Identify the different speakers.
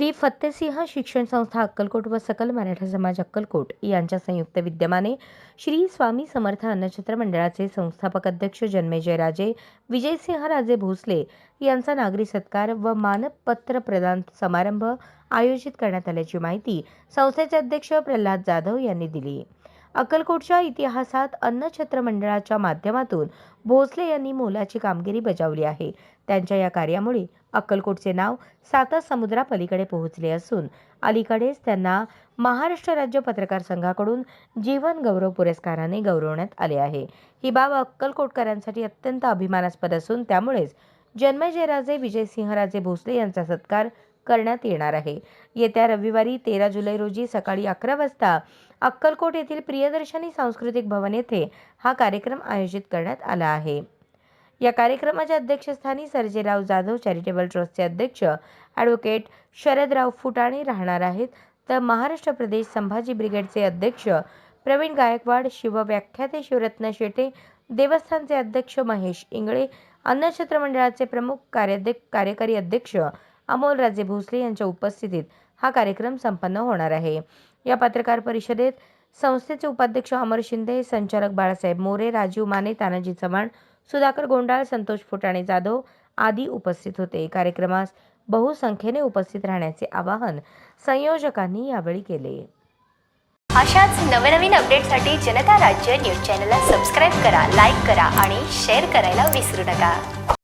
Speaker 1: श्री फत्तेसिंह शिक्षण संस्था अक्कलकोट व सकल मराठा समाज अक्कलकोट यांच्या संयुक्त विद्यमाने श्री स्वामी समर्थ अन्नछत्र मंडळाचे संस्थापक अध्यक्ष जन्मेजय राजे विजयसिंह राजे भोसले यांचा नागरी सत्कार व मानपत्र प्रदान समारंभ आयोजित करण्यात आल्याची माहिती संस्थेचे अध्यक्ष प्रल्हाद जाधव यांनी दिली. अक्कलकोटच्या इतिहासात अन्नछत्र मंडळाच्या माध्यमातून भोसले यांनी मोलाची कामगिरी बजावली आहे. त्यांच्या या कार्यामुळे अक्कलकोटचे नाव साता समुद्रापलीकडे पोहोचले असून अलीकडेच त्यांना महाराष्ट्र राज्य पत्रकार संघाकडून जीवन गौरव पुरस्काराने गौरवण्यात आले आहे. ही बाब अक्कलकोटकरांसाठी अत्यंत अभिमानास्पद असून त्यामुळेच जन्मजयराजे विजयसिंहराजे भोसले यांचा सत्कार करण्यात येणार आहे. येत्या रविवारी तेरा जुलै रोजी सकाळी अकरा वाजता अक्कलकोट येथील प्रियदर्शनी सांस्कृतिक भवन येथे हा कार्यक्रम आयोजित करण्यात आला आहे. या कार्यक्रमाच्या अध्यक्षस्थानी सर्जेराव जाधव चॅरिटेबल ट्रस्टचे अध्यक्ष ॲडव्होकेट शरदराव फुटाणे राहणार आहेत. तर महाराष्ट्र प्रदेश संभाजी ब्रिगेडचे अध्यक्ष प्रवीण गायकवाड शिवव्याख्याते शिवरत्न शेटे देवस्थानचे अध्यक्ष महेश इंगळे अन्नछत्र मंडळाचे प्रमुख कार्याध्यक्ष कार्यकारी अध्यक्ष अमोलराजे भोसले यांच्या उपस्थितीत हा कार्यक्रम संपन्न होणार आहे. या पत्रकार परिषदेत संस्थेचे उपाध्यक्ष अमर शिंदे संचालक बाळासाहेब मोरे राजीव माने तानाजी चव्हाण सुधाकर गोंडाळ संतोष फुटाणे जाधव आदी उपस्थित होते. कार्यक्रमास बहुसंख्येने उपस्थित राहण्याचे आवाहन संयोजकांनी यावेळी केले.
Speaker 2: अशाच नवनवीन अपडेटसाठी जनता राज्य न्यूज चॅनलला सबस्क्राईब करा लाईक करा आणि शेअर करायला विसरू नका.